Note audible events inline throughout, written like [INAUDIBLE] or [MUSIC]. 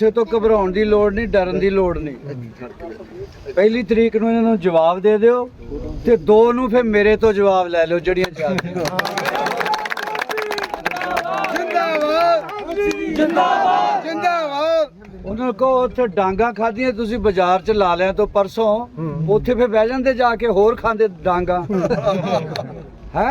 ਗੁੱਸੇ ਤੋਂ ਘਬਰਾਉਣ ਦੀ ਲੋੜ ਨਹੀਂ ਡਰਨ ਦੀ ਲੋੜ ਨਹੀਂ। ਪਹਿਲੀ ਤਰੀਕ ਨੂੰ ਇਹਨਾਂ ਨੂੰ ਜਵਾਬ ਦੇ ਦਿਓ ਤੇ ਦੋ ਨੂੰ ਫਿਰ ਮੇਰੇ ਤੋਂ ਜਵਾਬ ਲੈ ਲਿਓ ਜਿਹੜੀਆਂ ਜਿੰਦਾਬਾਦ ਜਿੰਦਾਬਾਦ। ਜਿੰਦਾਬਾਦ। ਉਹਨਾਂ ਕੋ ਉੱਥੇ ਡਾਂਗਾ ਖਾਧੀਆਂ ਤੁਸੀਂ ਬਾਜ਼ਾਰ 'ਚ ਲਾ ਲਿਆ ਤੋਂ ਪਰਸੋਂ। ਉੱਥੇ ਫਿਰ ਬਹਿ ਜਾਂਦੇ ਜਾ ਕੇ ਹੋਰ ਖਾਂਦੇ ਡਾਂਗਾ। [LAUGHS] ਹੈ?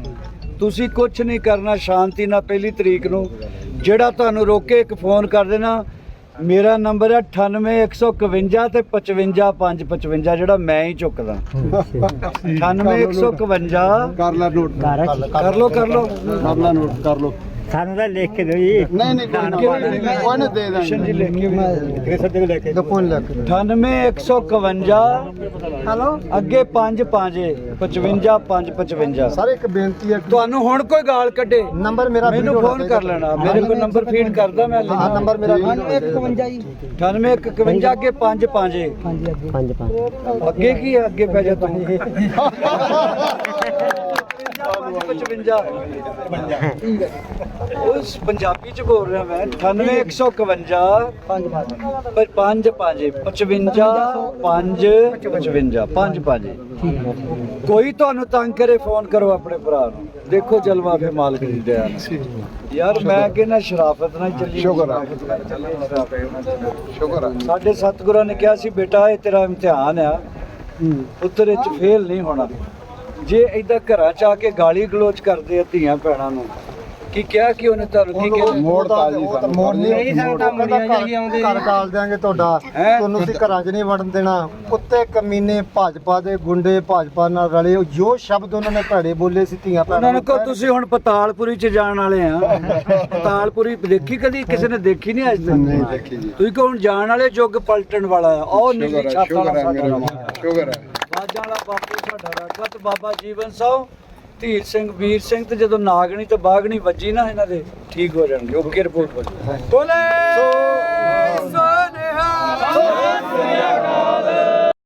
ਤੁਸੀਂ ਕੁਛ ਨਹੀਂ ਕਰਨਾ ਸ਼ਾਂਤੀ ਨਾਲ ਪਹਿਲੀ ਤਰੀਕ ਨੂੰ। ਜਿਹੜਾ ਤੁਹਾਨੂੰ ਰੋਕੇ ਇੱਕ ਫੋਨ ਕਰ ਦੇਣਾ ਮੇਰਾ ਨੰਬਰ ਹੈ 98151 ਤੇ 55555 ਜਿਹੜਾ ਮੈਂ ਹੀ ਚੁੱਕਦਾ। 98151 ਕਰ ਲੈ ਨੋਟ ਕਰ ਲੋ ਕਰ ਲੋ ਕਰ ਲੈ ਨੋਟ ਕਰ ਲੋ ਸਾਨੂੰ ਤਾਂ ਲਿਖ ਕੇ ਦਿਓ ਜੀ। ਨਹੀਂ ਨਹੀਂ ਕੋਈ ਨਾ। ਦੇ ਕਿਸ਼ਨ ਜੀ ਲਿਖ ਕੇ ਕਿਸੇ ਸੱਦੇ ਲੈ ਕੇ ਦਪੋਨ ਲੈ ਕੇ 98151 ਹਲੋ? ਅੱਗੇ 5 5 55 5 55 ਸਰ ਇੱਕ ਬੇਨਤੀ ਹੈ ਤੁਹਾਨੂੰ ਹੁਣ ਕੋਈ ਗਾਲ ਕੱਢੇ। ਨੰਬਰ ਮੇਰਾ ਮੈਨੂੰ ਫੋਨ ਕਰ ਲੈਣਾ। ਮੇਰੇ ਕੋਲ ਨੰਬਰ ਫੀਡ ਕਰਦਾ ਮੈਂ ਹਾਂ ਨੰਬਰ ਮੇਰਾ 51 ਜੀ। 9851 ਅੱਗੇ 5 5 ਹਾਂਜੀ ਅੱਗੇ। ਪੰਜ ਪੰਜ। ਅੱਗੇ ਕੀ ਹੈ? ਅੱਗੇ ਪੈ ਜਾ ਤੂੰ। [LAUGHS] 55 ਉਸ ਪੰਜਾਬੀ ਚ ਬੋਲ ਰਿਹਾ ਮੈਂ 98151 5 5 55 5 55 5 5 ਕੋਈ ਤੁਹਾਨੂੰ ਤੰਗ ਕਰੇ ਫੋਨ ਕਰੋ ਆਪਣੇ ਭਰਾ ਨੂੰ। ਦੇਖੋ ਜਲਵਾ ਫੇ ਮਾਲਕ ਦੀ ਦਇਆ। ਯਾਰ ਮੈਂ ਕਹਿੰਦਾ ਸ਼ਰਾਫਤ ਨਾਲ ਚੱਲੀ। ਸ਼ੁਕਰ ਆ। ਸ਼ੁਕਰ ਹੈ ਸਾਡੇ ਸਤਿਗੁਰਾਂ ਨੇ ਕਿਹਾ ਸੀ ਬੇਟਾ ਇਹ ਤੇਰਾ ਇਮਤਿਹਾਨ ਆ। ਉੱਤਰ ਵਿੱਚ ਫੇਲ ਨਹੀਂ ਹੋਣਾ। ਜੇ ਏਦਾਂ ਘਰਾਂ ਚ ਆ ਕੇ ਗਾਲੀ ਗਲੋਚ ਕਰਦੇ ਆ ਧੀਆਂ ਭੈਣਾਂ ਨੂੰ ਕੀ ਕਿਹਾ ਕਿ ਉਹਨੇ ਤੁਹਾਨੂੰ ਕੀ ਕਿਹਾ? ਮੋੜ ਤਾਂ ਜੀ ਸਾਨੂੰ ਮੋੜ ਨਹੀਂ ਸਕਦਾ, ਮੁੰਡਿਆਂ ਜਿਹੀ ਆਉਂਦੇ ਘਰ ਕਾਲ ਦਿਆਂਗੇ ਤੁਹਾਡਾ? ਤੁਹਾਨੂੰ ਅਸੀਂ ਘਰਾਂ 'ਚ ਨਹੀਂ ਵੜਨ ਦੇਣਾ। ਕੁੱਤੇ ਕਮੀਨੇ ਭਾਜਪਾ ਦੇ ਗੁੰਡੇ ਭਾਜਪਾ ਨਾਲ ਰਲੇ ਉਹ ਜੋ ਸ਼ਬਦ ਉਹਨਾਂ ਨੇ ਭੜੇ ਬੋਲੇ ਸੀ ਧੀਆਂ ਭੈਣਾਂ ਉਹਨਾਂ ਨੂੰ ਕਹੋ ਤੁਸੀਂ ਹੁਣ ਪਤਾਲਪੁਰੀ ਚ ਜਾਣ ਵਾਲੇ ਆ। ਪਤਾਲਪੁਰੀ ਦੇਖੀ ਕਦੀ? ਕਿਸੇ ਨੇ ਦੇਖੀ ਨਹੀਂ ਅੱਜ ਨਹੀਂ ਤੱਕ ਦੇਖੀ ਜੀ। ਤੁਸੀਂ ਕਹੋ ਹੁਣ ਜਾਣ ਵਾਲੇ ਯੁੱਗ ਪਲਟਣ ਵਾਲਾ ਆ। ਉਹ ਨੀਲੀ ਛੱਤ ਵਾਲਾ ਸਾਡਾ ਨਵਾਂ ਸ਼ੁਕਰ ਹੈ। ਬਾਜਾਂ ਵਾਲਾ ਬਾਪੂ ਸਾਡਾ ਰਾਕਤ ਬਾਬਾ ਜੀਵਨ ਸਾਹ ਧੀਰ ਸਿੰਘ ਵੀਰ ਸਿੰਘ ਤੇ ਜਦੋਂ ਨਾਗਣੀ ਤੇ ਬਾਗਣੀ ਵੱਜੀ ਨਾ ਇਹਨਾਂ ਦੇ ਠੀਕ ਹੋ ਜਾਣਗੇ ਓਕੇ ਰਿਪੋਰਟ ਹੋ ਜਾਊ ਬੋਲੇ!